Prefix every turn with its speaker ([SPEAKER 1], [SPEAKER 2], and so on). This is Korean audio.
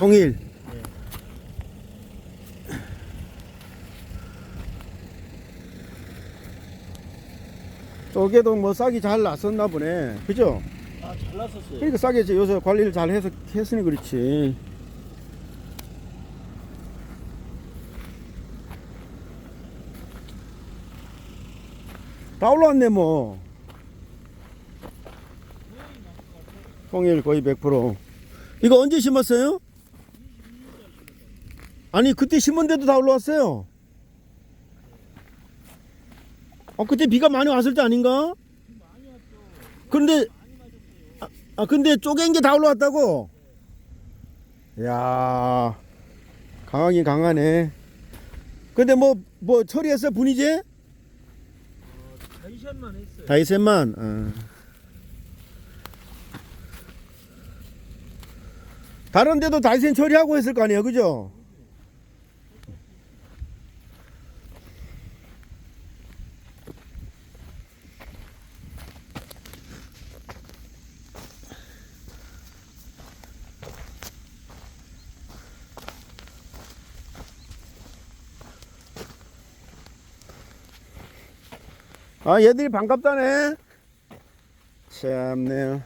[SPEAKER 1] 통일. 저게도 뭐 싹이 잘 났었나 보네. 그죠?
[SPEAKER 2] 아, 잘 났었어요.
[SPEAKER 1] 그러니까 싹이 이제 요새 관리를 잘 해서 했으니 그렇지. 다 올라왔네 뭐. 통일 거의 100%. 이거 언제 심었어요? 아니 그때 심은 데도 다 올라왔어요. 어 그때 비가 많이 왔을 때 아닌가? 그런데 아, 아 근데 쪼갠 게 다 올라왔다고? 야 강하긴 강하네. 근데 뭐뭐 처리했어 분이제?
[SPEAKER 2] 다이샷만 했어요.
[SPEAKER 1] 다이셋만. 어. 다른 데도 다이센 처리하고 했을 거 아니에요, 그죠? 아, 얘들이 반갑다네. 참네요.